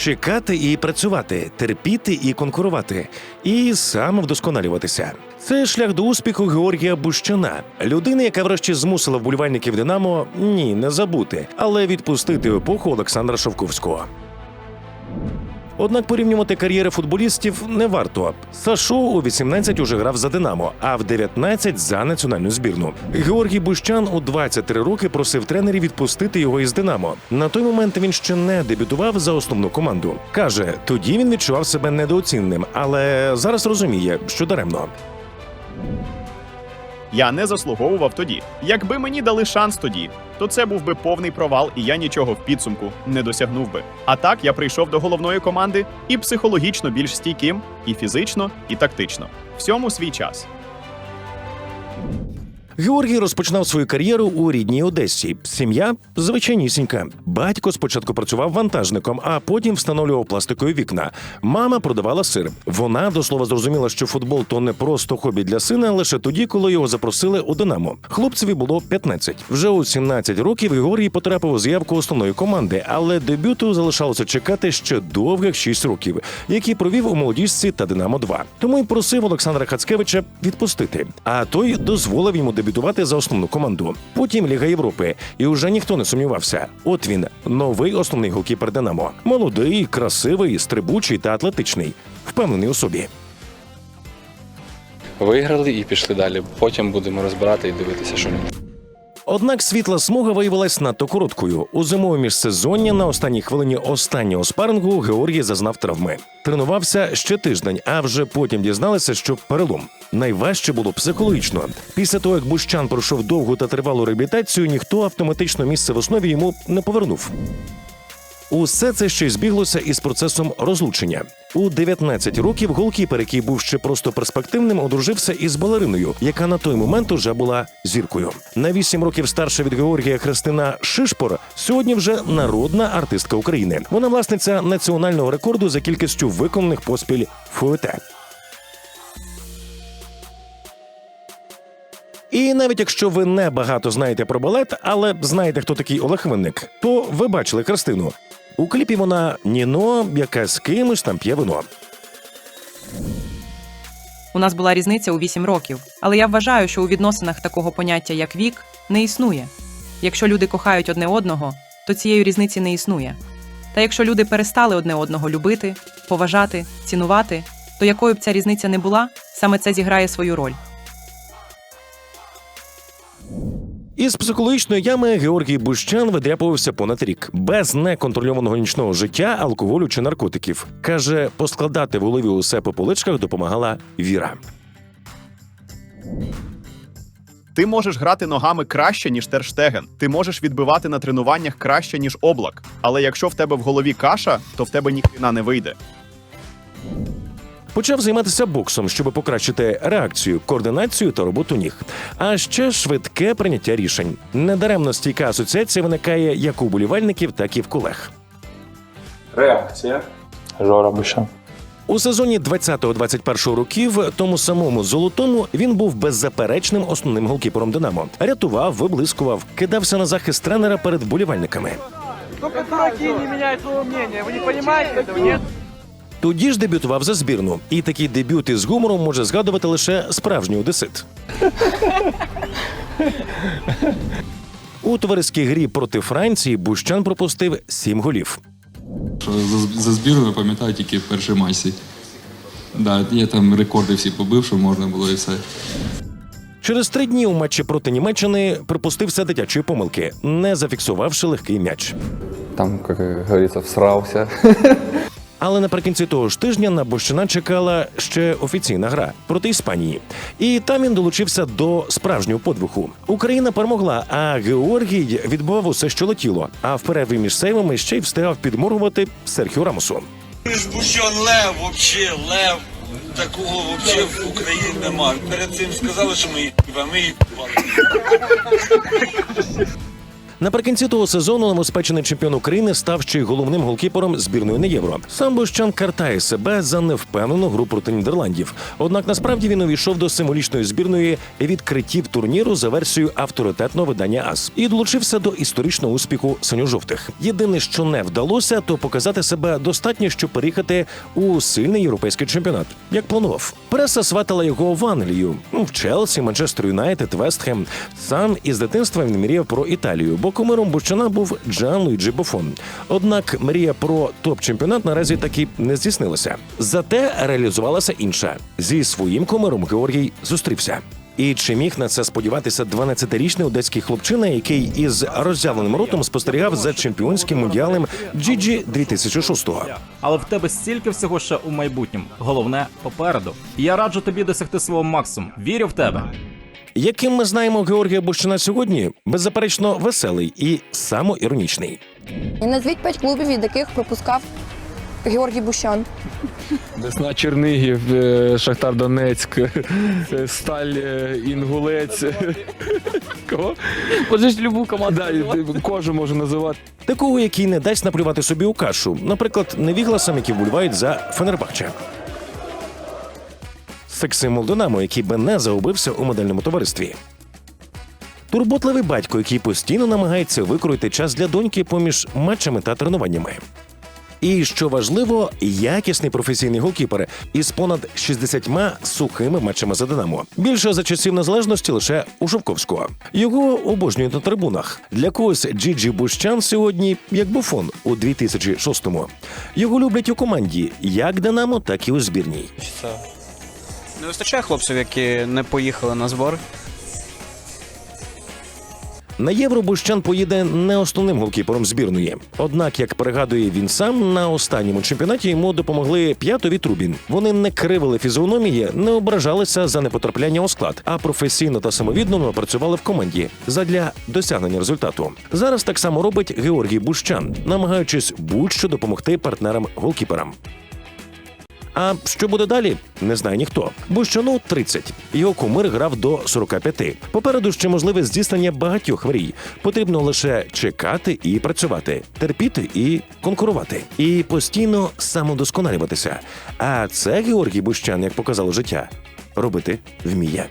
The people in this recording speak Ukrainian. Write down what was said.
чекати і працювати, терпіти і конкурувати, і самовдосконалюватися. Це шлях до успіху Георгія Бущана, людини, яка врешті змусила вболівальників Динамо ні, не забути, але відпустити епоху Олександра Шовковського. Однак порівнювати кар'єри футболістів не варто. Сашо у 18 уже грав за Динамо, а в 19 за національну збірну. Георгій Бущан у 23 роки просив тренерів відпустити його із Динамо. На той момент він ще не дебютував за основну команду. каже, тоді він відчував себе недооцінним, але зараз розуміє, що даремно. Я не заслуговував тоді. Якби мені дали шанс тоді, то це був би повний провал, і я нічого в підсумку не досягнув би. А так я прийшов до головної команди і психологічно більш стійким, і фізично, і тактично. Всьому свій час. Георгій розпочинав свою кар'єру у рідній Одесі. Сім'я звичайнісінька. Батько спочатку працював вантажником, а потім встановлював пластикові вікна. Мама продавала сир. Вона до слова зрозуміла, що футбол то не просто хобі для сина лише тоді, коли його запросили у Динамо. Хлопцеві було 15. Вже у 17 років Георгій потрапив у заявку основної команди, але дебюту залишалося чекати ще довгих 6 років, які провів у молодіжці та Динамо 2 Тому й просив Олександра Хацкевича відпустити. А той дозволив йому дебютувати за основну команду. Потім Ліга Європи, і вже ніхто не сумнівався. От він новий основний голкіпер Динамо. Молодий, красивий, стрибучий та атлетичний, впевнений у собі. Виграли і пішли далі. Потім будемо розбирати і дивитися, що. Однак світла смуга виявилась надто короткою. У зимове міжсезоння на останній хвилині останнього спарингу Георгій зазнав травми. Тренувався ще тиждень, а вже потім дізналися, що перелом. Найважче було психологічно. Після того, як Бущан пройшов довгу та тривалу реабілітацію, ніхто автоматично місце в основі йому не повернув. Усе це ще збіглося із процесом розлучення. У 19 років голкіпер, який був ще просто перспективним, одружився із балериною, яка на той момент уже була зіркою. На 8 років старша від Георгія Христина Шишпор сьогодні вже народна артистка України. Вона власниця національного рекорду за кількістю виконаних поспіль фуете. І навіть якщо ви не багато знаєте про балет, але знаєте, хто такий Олег Винник, то ви бачили Христину. У кліпі вона Ніно, яка з кимось там п'є вино. У нас була різниця у 8 років, але я вважаю, що у відносинах такого поняття, як вік, не існує. Якщо люди кохають одне одного, то цієї різниці не існує. Та якщо люди перестали одне одного любити, поважати, цінувати, то якою б ця різниця не була, саме це зіграє свою роль. Із психологічної ями Георгій Бущан видряпувався понад рік без неконтрольованого нічного життя, алкоголю чи наркотиків. каже, поскладати в голові усе по поличках допомагала віра. Ти можеш грати ногами краще, ніж Терштеген. Ти можеш відбивати на тренуваннях краще, ніж облак. Але якщо в тебе в голові каша, то в тебе ніхрена не вийде. Почав займатися боксом, щоб покращити реакцію, координацію та роботу ніг. А ще швидке прийняття рішень. Недаремно стійка асоціація виникає як у болівальників, так і в колег. Реакція. Жора Бущан. У сезоні 20-21 років, тому самому золотому, він був беззаперечним основним голкіпером Динамо. Рятував, виблискував, кидався на захист тренера перед вболівальниками. Только дураки не меняют своего мнения. Вы не понимаете этого, нет? Тоді ж дебютував за збірну, і такий дебют із гумором може згадувати лише справжній одесит. У товариській грі проти Франції Бущан пропустив сім голів. За, за збірною пам'ятаю тільки в першій масі. Да, я там рекорди всі побив, що можна було і все. Через три дні у матчі проти Німеччини припустився дитячої помилки, не зафіксувавши легкий м'яч. там, как говорится, всрался. Але наприкінці того ж тижня на Бущина чекала ще офіційна гра проти Іспанії, і там він долучився до справжнього подвигу. Україна перемогла, а Георгій відбував усе, що летіло. А в перерві між сейвами ще й встигав підморгувати Серхіо Рамосу. Бущон лев, вообще лев. Такого вообще в Україні нема. Перед цим сказали, що ми ми їбали. Наприкінці того сезону новоспечений чемпіон України став ще й головним голкіпером збірної на євро. Сам Бущан картає себе за невпевнену гру проти Нідерландів. Однак насправді він увійшов до символічної збірної відкриттів турніру за версією авторитетного видання АС і долучився до історичного успіху синьо-жовтих. Єдине, що не вдалося, то показати себе достатньо, щоб переїхати у сильний європейський чемпіонат, як планував. Преса сватала його в Англію, ну, в Челсі, Манчестер Юнайтед, Вестхем. Сам із дитинства він мріяв про Італію, бо кумиром Бущана був Джан Луїджі Буфон. Однак мрія про топ-чемпіонат наразі таки не здійснилася. Зате реалізувалася інша. Зі своїм кумиром Георгій зустрівся. І чи міг на це сподіватися 12-річний одеський хлопчина, який із роззявленим ротом спостерігав за чемпіонським мундіалем Джіджі 2006-го? Але в тебе стільки всього ще у майбутньому. Головне попереду. Я раджу тобі досягти свого максимуму. Вірю в тебе. Яким ми знаємо Георгія Бущина сьогодні, беззаперечно веселий і самоіронічний. І назвіть п'ять клубів, від яких пропускав Георгій Бущан. Десна Чернигів, е, Шахтар Донецьк, е, Сталь е, Інгулець. Кого? Можеш любу команду Да, і кожен може називати. Такого, який не дасть наплювати собі у кашу, наприклад, невігласам, які вболівають за Фенербахче. Секс-символ Динамо, який би не загубився у модельному товаристві. Турботливий батько, який постійно намагається викроїти час для доньки поміж матчами та тренуваннями. І що важливо, якісний професійний голкіпер із понад 60 сухими матчами за Динамо. Більше за часів незалежності лише у Жовковського. Його обожнюють на трибунах. Для когось Джіджі Бущан сьогодні як буфон у 2006-му. Його люблять у команді як Динамо, так і у збірній. Не вистачає хлопців, які не поїхали на збор. На євро Бущан поїде не основним голкіпером збірної. Однак, як пригадує він сам, на останньому чемпіонаті йому допомогли п'ятові Трубін. Вони не кривили фізіономії, не ображалися за непотрапляння у склад, а професійно та самовіддано працювали в команді задля досягнення результату. Зараз так само робить Георгій Бущан, намагаючись будь-що допомогти партнерам голкіперам. А що буде далі, не знає ніхто. Бущану 30. Його кумир грав до 45. Попереду ще можливе здійснення багатьох мрій. Потрібно лише чекати і працювати, терпіти і конкурувати, і постійно самодосконалюватися. А це Георгій Бущан, як показало життя, робити вміє.